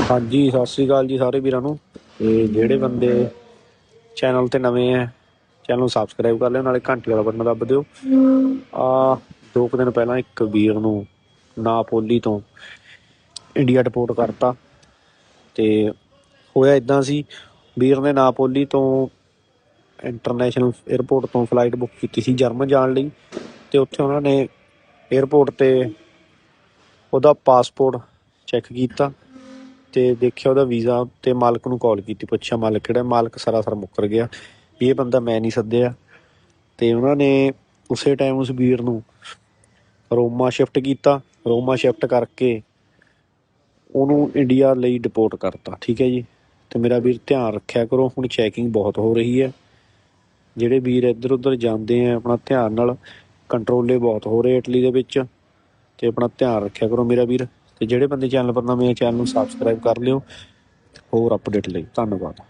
ਹਾਂਜੀ, ਸਤਿ ਸ੍ਰੀ ਅਕਾਲ ਜੀ ਸਾਰੇ ਵੀਰਾਂ ਨੂੰ। ਤੇ ਜਿਹੜੇ ਬੰਦੇ ਚੈਨਲ ਤੇ ਨਵੇਂ ਆ ਚੈਨਲ ਨੂੰ ਸਬਸਕ੍ਰਾਈਬ ਕਰ ਲਿਓ, ਨਾਲੇ ਘੰਟੀ ਵਾਲਾ ਬਟਨ ਦੱਬ ਦਿਓ। ਆ ਦੋ ਕੁ ਦਿਨ ਪਹਿਲਾਂ ਇੱਕ ਵੀਰ ਨੂੰ ਨਾਪੋਲੀ ਤੋਂ ਇੰਡੀਆ ਡਿਪੋਰਟ ਕਰਤਾ। ਤੇ ਹੋਇਆ ਇਦਾਂ ਸੀ, ਵੀਰ ਨੇ ਨਾਪੋਲੀ ਤੋਂ ਇੰਟਰਨੈਸ਼ਨਲ 에ਅਰਪੋਰਟ ਤੋਂ ਫਲਾਈਟ ਬੁੱਕ ਕੀਤੀ ਸੀ ਜਰਮਨ ਜਾਣ ਲਈ। ਤੇ ਉੱਥੇ ਉਹਨਾਂ ਨੇ 에ਅਰਪੋਰਟ ਤੇ ਉਹਦਾ ਪਾਸਪੋਰਟ ਚੈੱਕ ਕੀਤਾ। ਤੇ ਦੇਖਿਆ ਉਹਦਾ ਵੀਜ਼ਾ ਤੇ ਮਾਲਕ ਨੂੰ ਕਾਲ ਕੀਤੀ, ਪੁੱਛਿਆ ਮਾਲਕ ਕਿਹੜਾ, ਮਾਲਕ ਸਰਾਸਰ ਮੁੱਕਰ ਗਿਆ ਵੀ ਇਹ ਬੰਦਾ ਮੈਂ ਨਹੀਂ ਸੱਦਿਆ। ਤੇ ਉਹਨਾਂ ਨੇ ਉਸੇ ਟਾਈਮ ਉਸ ਵੀਰ ਨੂੰ ਰੋਮਾ ਸ਼ਿਫਟ ਕੀਤਾ, ਰੋਮਾ ਸ਼ਿਫਟ ਕਰਕੇ ਉਹਨੂੰ ਇੰਡੀਆ ਲਈ ਡਿਪੋਰਟ ਕਰਤਾ, ਠੀਕ ਹੈ ਜੀ? ਤੇ ਮੇਰਾ ਵੀਰ ਧਿਆਨ ਰੱਖਿਆ ਕਰੋ, ਹੁਣ ਚੈਕਿੰਗ ਬਹੁਤ ਹੋ ਰਹੀ ਹੈ। ਜਿਹੜੇ ਵੀਰ ਇੱਧਰ ਉੱਧਰ ਜਾਂਦੇ ਆ, ਆਪਣਾ ਧਿਆਨ ਨਾਲ ਕੰਟਰੋਲੇ ਬਹੁਤ ਹੋ ਰਹੇ ਇਟਲੀ ਦੇ ਵਿੱਚ, ਤੇ ਆਪਣਾ ਧਿਆਨ ਰੱਖਿਆ ਕਰੋ ਮੇਰਾ ਵੀਰ। ਤੇ ਜਿਹੜੇ ਬੰਦੇ ਚੈਨਲ ਪਰ ਨਵੇਂ ਆ, ਚੈਨਲ ਨੂੰ ਸਬਸਕ੍ਰਾਈਬ ਕਰ ਲਿਓ। ਹੋਰ ਅਪਡੇਟ ਲਈ। ਧੰਨਵਾਦ।